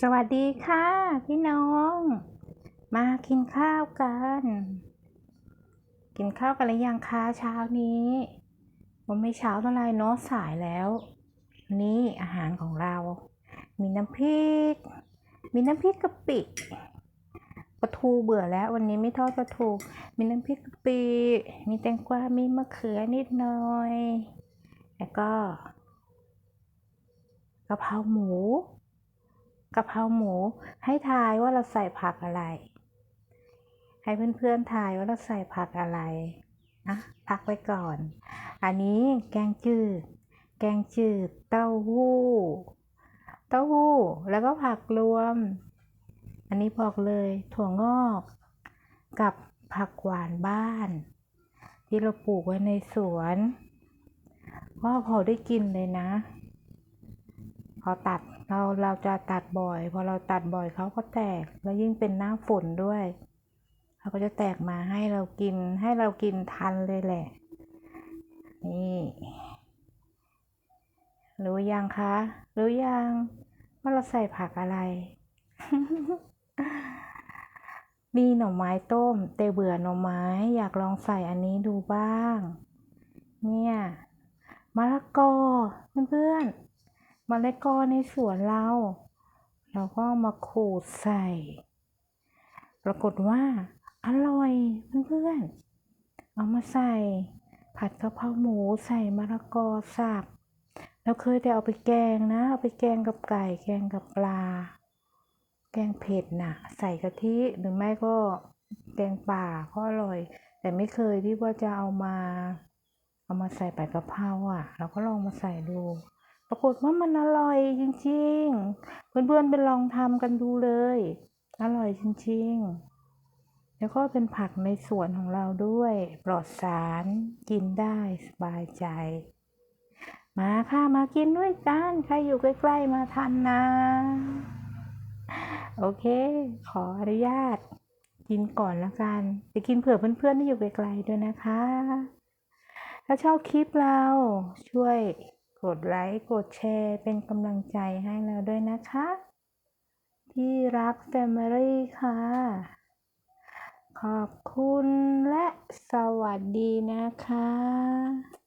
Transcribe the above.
สวัสดีค่ะ พี่น้อง มากินข้าวกัน กินข้าวกันหรือยังคะเช้านี้มันไม่เช้าเท่าไรเนาะสายแล้ววันนี่อาหารของเรา มีน้ำพริก มีน้ำพริกกะปิปลาทูเบื่อแล้ว วันนี้ไม่ทอดปลาทู มีน้ำพริกกะปิ มีแตงกวา มีมะเขือนิดหน่อย แล้วก็กะเพราหมู กะเพราหมูให้ทายว่าเราใส่ผักอะไร ให้เพื่อนๆทายว่าเราใส่ผักอะไรนะพักไว้ก่อน อันนี้แกงจืด แกงจืดเต้าหู้ เต้าหู้แล้วก็ผักรวม อันนี้บอกเลยถั่วงอก กับผักหวานบ้าน ที่เราปลูกไว้ในสวน ว่าพอได้กินเลยนะ พอตัดเราเราจะตัดบ่อย พอเราตัดบ่อยเขาก็แตก แล้วยิ่งเป็นหน้าฝนด้วยเขาก็จะแตกมาให้เรากินให้เรากินทันเลยแหละ นี่รู้ยังคะรู้ยังว่าเราใส่ผักอะไร มีหน่อไม้ต้มแต่เบื่อหน่อไม้อยากลองใส่อันนี้ดูบ้าง เนี่ยมะละกอเพื่อนๆ มะละกอในสวนเรา เราก็มาขูดใส่ ปรากฏว่า อร่อยเพื่อนๆเอามาใส่ ผัดกะเพราหมูใส่มะละกอสับเราเคยแต่เอาไปแกงนะ เอาไปแกงกับไก่ แกงกับปลา แกงเผ็ดน่ะ ใส่กะทิหรือไม่ก็แกงป่าก็อร่อย แต่ไม่เคยที่ว่าจะเอามา เอามาใส่ผัดกะเพราอะ เราก็ลองมาใส่ดู ปรากฏว่ามันอร่อยจริงๆ เพื่อนๆไปลองทำกันดูเลย อร่อยจริงๆ แล้วก็เป็นผักในสวนของเราด้วย ปลอดสารกินได้สบายใจ มาค่ะ มากินด้วยกัน ใครอยู่ใกล้ๆ มาทันนะ โอเค ขออนุญาต กินก่อนละกัน จะกินเผื่อเพื่อนๆที่อยู่ไกลๆด้วยนะคะ ถ้าชอบคลิปเราช่วย กดไลค์ กดแชร์ เป็นกำลังใจให้เราด้วยนะคะ ที่รัก Family ค่ะ ขอบคุณและสวัสดีนะคะ